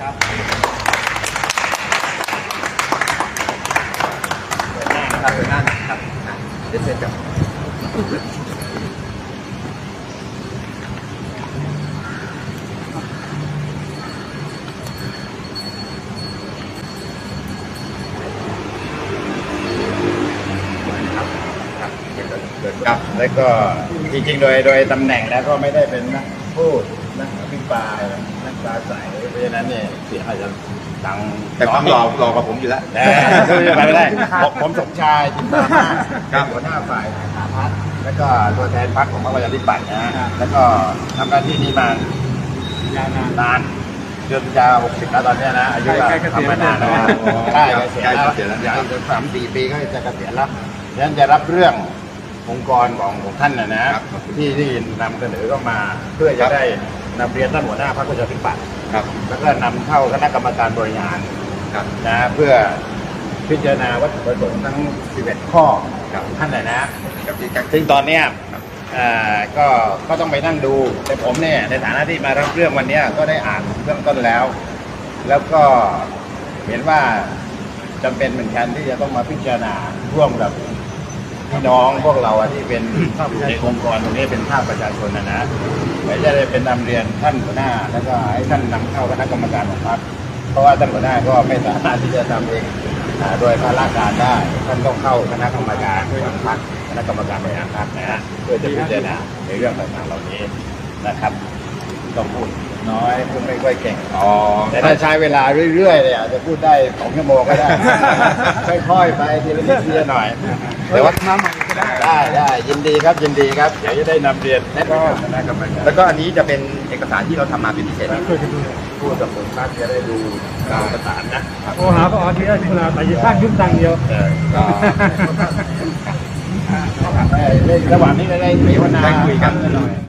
ครับเปิดหน้าครับเปิดหน้าครับเดี๋ยวเสร็จกับครับครับเดี๋ยวเดี๋ยวครับแล้วก็จริงๆ โดยโดยตำแหน่งแล้วก็ไม่ได้เป็นนักพูด นักอภิปรายนักปราศัยเพราะฉะนั้นเนี่ยเสียงอาจจะดังแต่ความหล่อหล่อกว่าผมอยู่แล้วแต่ไม่เป็นไรผมผมสมชายจินตามากครับหัวหน้าฝ่ายสาพัฒน์แล้วก็ตัวแทนพรรคของพรรคประชาธิปัตย์นะฮะแล้วก็ทำหน้าที่นี้มานานเกือบจะหกสิบแล้วตอนเนี้ยนะอายุใกล้เกษียณทำมานานแล้วนะอ๋อใกล้เกษียณใกล้แล้วเกษียณแล้วอย่างอีกสามสี่ปีก็จะเกษียณแล้วฉะนั้นจะรับเรื่ององค์กรของของท่านนะนะครับที่ที่นำเสนอเข้ามาเพื่อจะได้ นำเรียนท่านหัวหน้าพรรคประชาธิปัตย์ครับแล้วก็นำเข้าคณะกรรมการบริหารครับ นะเพื่อพิจารณาวัตถุประสงค์ทั้ง 11 ข้อครับของท่านนะนะ กับที่กัก ซึ่งตอนเนี้ยอ่าก็ก็ต้องไปนั่งดู แต่ผมเนี่ยในฐานะที่มารับเรื่องวันเนี้ยก็ได้อ่านเบื้องต้นแล้ว แล้วก็เห็นว่าจำเป็นเหมือนกันที่จะต้องมาพิจารณาร่วมกับ พี่น้องพวกเราที่เป็นอยู่ในองค์กรตรงนี้เป็นภาคประชาชนนะนะและจะได้เป็นนำเรียนท่านหัวหน้า แล้วก็ให้ท่านนำเข้าคณะกรรมการของพรรคเพราะว่าท่านหัวหน้าก็ไม่สามารถที่จะทำเองโดยภาระการได้ ท่านต้องเข้าคณะกรรมการของพรรคคณะกรรมการบริหารพรรคนะฮะเพื่อจะพิจารณาในเรื่องต่างๆเหล่านี้นะครับต้องพูด น้อยพูดไม่ค่อยเก่ง อ๋อแต่ถ้าใช้เวลาเรื่อยๆเนี่ยอาจจะพูดได้สองชั่วโมงก็ได้ ค่อยๆไปทีละนิดทีละหน่อย แต่ว่ามาใหม่ก็ได้ได้ได้ยินดีครับยินดีครับเดี๋ยวจะได้นำเรียนและก็คณะกรรมการแล้วก็อันนี้จะเป็นเอกสารที่เราทำมาเป็นพิเศษไหมพูดกับผมครับจะได้ดูเอกสารนะโทรหาพอที่ได้คุณอาแต่ยี่ข้างยุ่งตังเดียวเออก็ได้ได้ระหว่างนี้ได้ได้เสวนาได้คุยกันหน่อย